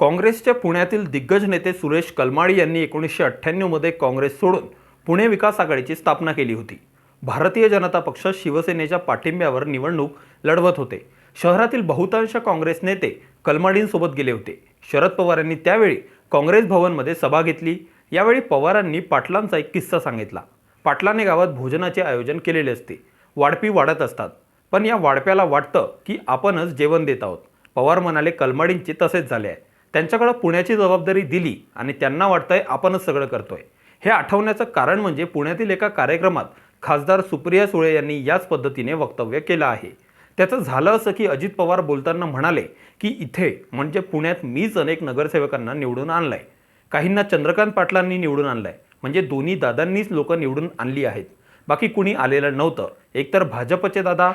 काँग्रेसच्या पुण्यातील दिग्गज नेते सुरेश कलमाडी यांनी एकोणीसशे अठ्ठ्याण्णवमध्ये काँग्रेस सोडून पुणे विकास आघाडीची स्थापना केली होती. भारतीय जनता पक्ष शिवसेनेच्या पाठिंब्यावर निवडणूक लढवत होते. शहरातील बहुतांश काँग्रेस नेते कलमाडींसोबत गेले होते. शरद पवार यांनी त्यावेळी काँग्रेस भवनमध्ये सभा घेतली. यावेळी पवारांनी पाटलांचा एक किस्सा सांगितला. पाटलाने गावात भोजनाचे आयोजन केलेले असते. वाढपी वाढत असतात. पण या वाढप्याला वाटतं की आपणच जेवण देत आहोत. पवार म्हणाले कलमाडींचे तसेच झाले आहे. त्यांच्याकडं पुण्याची जबाबदारी दिली आणि त्यांना वाटतंय आपणच सगळं करतोय. हे आठवण्याचं कारण म्हणजे पुण्यातील एका कार्यक्रमात खासदार सुप्रिया सुळे यांनी याच पद्धतीने वक्तव्य केलं आहे. त्याचं झालं असं की अजित पवार बोलताना म्हणाले की इथे म्हणजे पुण्यात मीच अनेक नगरसेवकांना निवडून आणलंय. काहींना चंद्रकांत पाटलांनी निवडून आणलंय. म्हणजे दोन्ही दादांनीच लोक निवडून आणली आहेत. बाकी कुणी आलेलं नव्हतं. एकतर भाजपचे दादा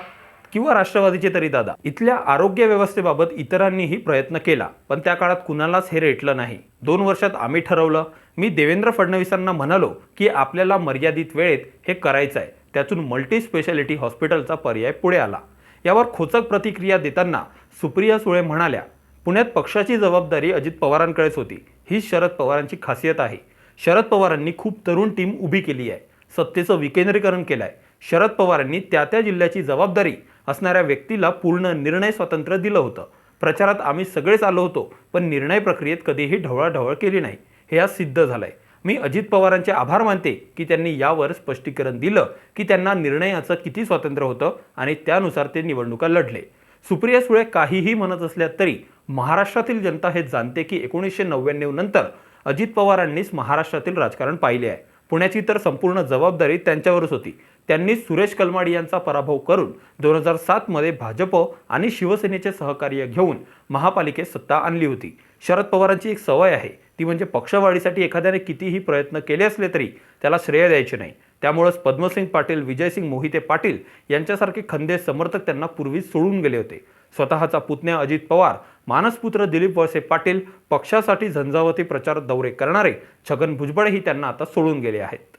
किंवा राष्ट्रवादीचे तरी दादा. इथल्या आरोग्य व्यवस्थेबाबत इतरांनीही प्रयत्न केला पण त्या काळात कुणालाच हे रेटलं नाही. दोन वर्षात आम्ही ठरवलं मी देवेंद्र फडणवीसांना म्हणालो की आपल्याला मर्यादित वेळेत हे करायचं आहे त्यातून मल्टी स्पेशालिटी हॉस्पिटलचा पर्याय पुढे आला. यावर खोचक प्रतिक्रिया देताना सुप्रिया सुळे म्हणाल्या पुण्यात पक्षाची जबाबदारी अजित पवारांकडेच होती. ही शरद पवारांची खासियत आहे. शरद पवारांनी खूप तरुण टीम उभी केली आहे. सत्तेचं विकेंद्रीकरण केलं आहे शरद पवारांनी त्या त्या जिल्ह्याची जबाबदारी असणाऱ्या व्यक्तीला पूर्ण निर्णय स्वातंत्र्य दिलं होतं. प्रचारात आम्ही सगळेच आलो होतो पण निर्णय प्रक्रियेत कधीही ढवळाढवळ केली नाही. हे आज सिद्ध झालंय. मी अजित पवारांचे आभार मानते की त्यांनी यावर स्पष्टीकरण दिलं की त्यांना निर्णयाचं किती स्वातंत्र्य होतं आणि त्यानुसार ते निवडणुका लढले. सुप्रिया सुळे काहीही म्हणत असल्या तरी महाराष्ट्रातील जनता हे जाणते की एकोणीसशे नव्याण्णव नंतर अजित पवारांनीच महाराष्ट्रातील राजकारण पाहिले आहे. पुण्याची तर संपूर्ण जबाबदारी त्यांच्यावरच होती. त्यांनी सुरेश कलमाडी यांचा पराभव करून दोन हजार सातमध्ये भाजप आणि शिवसेनेचे सहकार्य घेऊन महापालिकेत सत्ता आणली होती. शरद पवारांची एक सवय आहे. ती म्हणजे पक्षवाढीसाठी एखाद्याने कितीही प्रयत्न केले असले तरी त्याला श्रेय द्यायचे नाही. त्यामुळेच पद्मसिंग पाटील विजयसिंग मोहिते पाटील यांच्यासारखे खंदे समर्थक त्यांना पूर्वीच सोडून गेले होते. स्वतःचा पुतण्या अजित पवार मानसपुत्र दिलीप वळसे पाटील पक्षासाठी झंझावती प्रचार दौरे करणारे छगन भुजबळही त्यांना आता सोडून गेले आहेत.